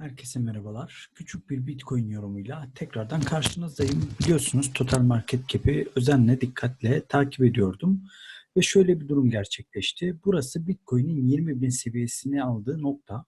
Herkese merhabalar. Küçük bir Bitcoin yorumuyla tekrardan karşınızdayım. Biliyorsunuz Total Market Cap'i özenle, dikkatle takip ediyordum. Ve şöyle bir durum gerçekleşti. Burası Bitcoin'in 20 bin seviyesini aldığı nokta.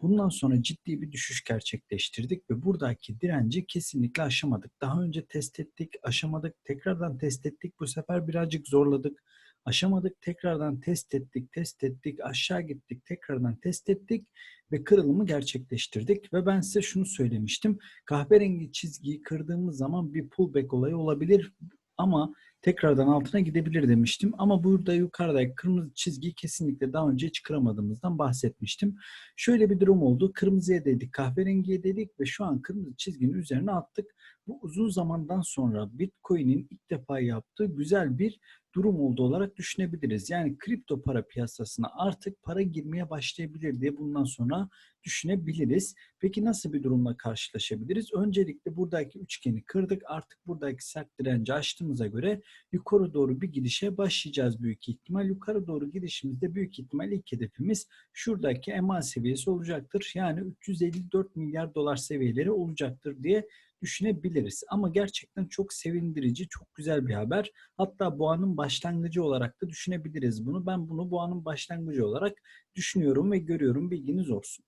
Bundan sonra ciddi bir düşüş gerçekleştirdik ve buradaki direnci kesinlikle aşamadık. Daha önce test ettik, aşamadık, tekrardan test ettik. Bu sefer birazcık zorladık. Aşamadık, tekrardan test ettik, test ettik, aşağı gittik, tekrardan test ettik ve kırılımı gerçekleştirdik. Ve ben size şunu söylemiştim. Kahverengi çizgiyi kırdığımız zaman bir pullback olayı olabilir ama tekrardan altına gidebilir demiştim. Ama burada yukarıdaki kırmızı çizgiyi kesinlikle daha önce hiç kıramadığımızdan bahsetmiştim. Şöyle bir durum oldu. Kırmızıya dedik, kahverengiye dedik ve şu an kırmızı çizginin üzerine attık. Bu uzun zamandan sonra Bitcoin'in ilk defa yaptığı güzel bir durum oldu olarak düşünebiliriz. Yani kripto para piyasasına artık para girmeye başlayabilir diye bundan sonra düşünebiliriz. Peki nasıl bir durumla karşılaşabiliriz? Öncelikle buradaki üçgeni kırdık. Artık buradaki sert direnci açtığımıza göre yukarı doğru bir gidişe başlayacağız büyük ihtimal. Yukarı doğru gidişimizde büyük ihtimal ilk hedefimiz şuradaki EMA seviyesi olacaktır. Yani 354 milyar dolar seviyeleri olacaktır diye düşünebiliriz. Ama gerçekten çok sevindirici, çok güzel bir haber. Hatta boğanın başlangıcı olarak da düşünebiliriz bunu. Ben bunu boğanın başlangıcı olarak düşünüyorum ve görüyorum. Bilginiz olsun.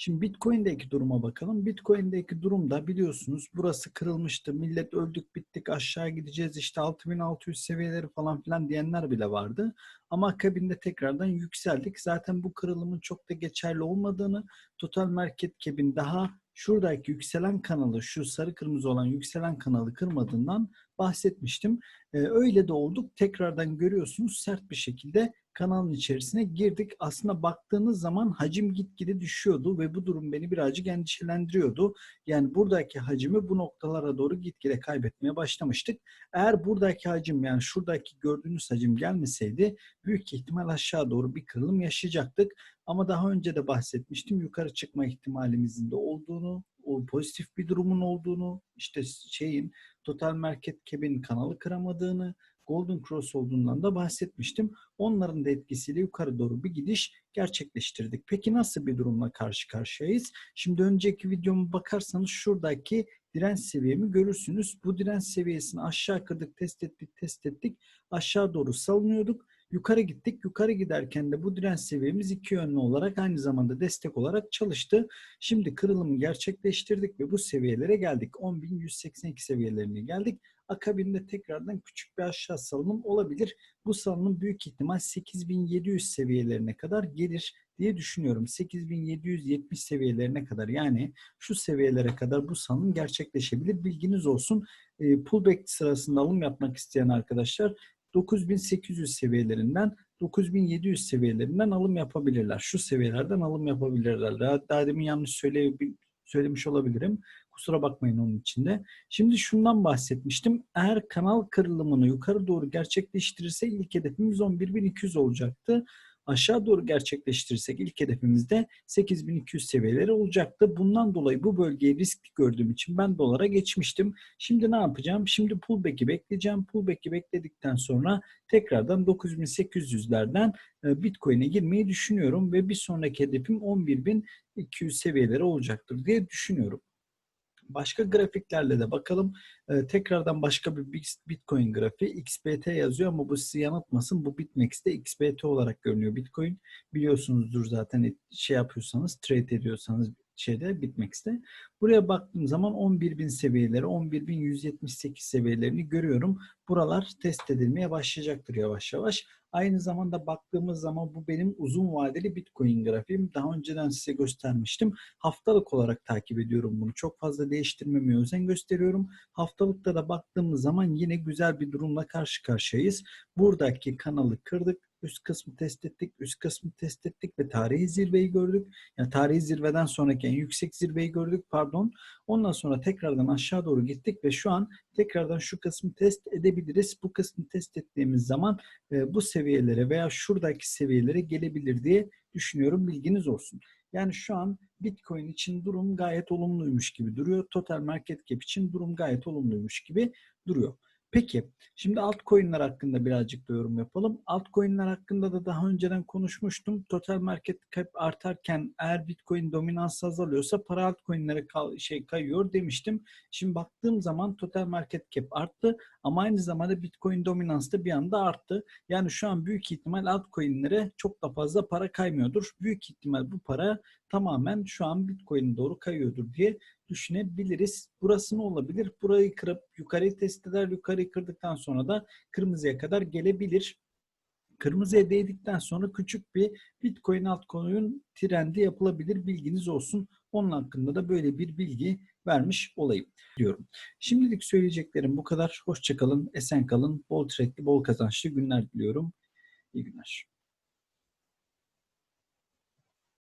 Şimdi Bitcoin'deki duruma bakalım. Bitcoin'deki durumda biliyorsunuz burası kırılmıştı. Millet öldük bittik aşağı gideceğiz işte 6600 seviyeleri falan filan diyenler bile vardı. Ama akabinde tekrardan yükseldik. Zaten bu kırılımın çok da geçerli olmadığını Total Market Cap'in daha şuradaki yükselen kanalı şu sarı kırmızı olan yükselen kanalı kırmadığından bahsetmiştim. Ee, öyle de olduk. Tekrardan görüyorsunuz sert bir şekilde kanalın içerisine girdik. Aslında baktığınız zaman hacim gitgide düşüyordu ve bu durum beni birazcık endişelendiriyordu. Yani buradaki hacimi bu noktalara doğru gitgide kaybetmeye başlamıştık. Eğer buradaki hacim yani şuradaki gördüğünüz hacim gelmeseydi büyük ihtimal aşağı doğru bir kırılım yaşayacaktık. Ama daha önce de bahsetmiştim yukarı çıkma ihtimalimizin de olduğunu, o pozitif bir durumun olduğunu, işte şeyin Total Market Cap'in kanalı kıramadığını, Golden Cross olduğundan da bahsetmiştim. Onların da etkisiyle yukarı doğru bir gidiş gerçekleştirdik. Peki nasıl bir durumla karşı karşıyayız? Şimdi önceki videomu bakarsanız şuradaki direnç seviyemi görürsünüz. Bu direnç seviyesini aşağı kırdık, test ettik, test ettik. Aşağı doğru salınıyorduk. Yukarı gittik. Yukarı giderken de bu direnç seviyemiz iki yönlü olarak aynı zamanda destek olarak çalıştı. Şimdi kırılımı gerçekleştirdik ve bu seviyelere geldik. 10.182 seviyelerine geldik. Akabinde tekrardan küçük bir aşağı salınım olabilir. Bu salınım büyük ihtimal 8700 seviyelerine kadar gelir diye düşünüyorum. 8770 seviyelerine kadar yani şu seviyelere kadar bu salınım gerçekleşebilir. Bilginiz olsun. E, pullback sırasında alım yapmak isteyen arkadaşlar 9800 seviyelerinden 9700 seviyelerinden alım yapabilirler. Şu seviyelerden alım yapabilirler. Daha, daha demin yanlış söyle, söylemiş olabilirim. Kusura bakmayın onun içinde. Şimdi şundan bahsetmiştim. Eğer kanal kırılımını yukarı doğru gerçekleştirirse ilk hedefimiz 11.200 olacaktı aşağı doğru gerçekleştirirsek ilk hedefimizde 8200 seviyeleri olacaktı. Bundan dolayı bu bölgeyi riskli gördüğüm için ben dolara geçmiştim. Şimdi ne yapacağım? Şimdi pullback'i bekleyeceğim. Pullback'i bekledikten sonra tekrardan 9800'lerden e, Bitcoin'e girmeyi düşünüyorum ve bir sonraki hedefim 11200 seviyeleri olacaktır diye düşünüyorum. Başka grafiklerle de bakalım. Ee, tekrardan başka bir Bitcoin grafiği XBT yazıyor ama bu sizi yanıltmasın. Bu BitMEX'te XBT olarak görünüyor Bitcoin. Biliyorsunuzdur zaten şey yapıyorsanız, trade ediyorsanız şeyde BitMEX'te. Buraya baktığım zaman 11.000 seviyeleri, 11.178 seviyelerini görüyorum. Buralar test edilmeye başlayacaktır yavaş yavaş. Aynı zamanda baktığımız zaman bu benim uzun vadeli Bitcoin grafiğim. Daha önceden size göstermiştim. Haftalık olarak takip ediyorum bunu. Çok fazla değiştirmemeye özen gösteriyorum. Haftalıkta da baktığımız zaman yine güzel bir durumla karşı karşıyayız. Buradaki kanalı kırdık üst kısmı test ettik, üst kısmı test ettik ve tarihi zirveyi gördük. Yani tarihi zirveden sonraki en yüksek zirveyi gördük pardon. Ondan sonra tekrardan aşağı doğru gittik ve şu an tekrardan şu kısmı test edebiliriz. Bu kısmı test ettiğimiz zaman e, bu seviyelere veya şuradaki seviyelere gelebilir diye düşünüyorum. Bilginiz olsun. Yani şu an Bitcoin için durum gayet olumluymuş gibi duruyor. Total Market Cap için durum gayet olumluymuş gibi duruyor. Peki, şimdi altcoin'ler hakkında birazcık da yorum yapalım. Altcoin'ler hakkında da daha önceden konuşmuştum. Total market cap artarken eğer Bitcoin dominansı azalıyorsa para altcoin'lere şey kayıyor demiştim. Şimdi baktığım zaman total market cap arttı ama aynı zamanda Bitcoin dominansı da bir anda arttı. Yani şu an büyük ihtimal altcoin'lere çok da fazla para kaymıyordur. Büyük ihtimal bu para tamamen şu an Bitcoin'e doğru kayıyordur diye düşünebiliriz. Burası ne olabilir? Burayı kırıp yukarıyı test eder. Yukarıyı kırdıktan sonra da kırmızıya kadar gelebilir. Kırmızıya değdikten sonra küçük bir Bitcoin altcoin trendi yapılabilir. Bilginiz olsun. Onun hakkında da böyle bir bilgi vermiş olayım diyorum. Şimdilik söyleyeceklerim bu kadar. Hoşçakalın, esen kalın, bol trade'li, bol kazançlı günler diliyorum. İyi günler.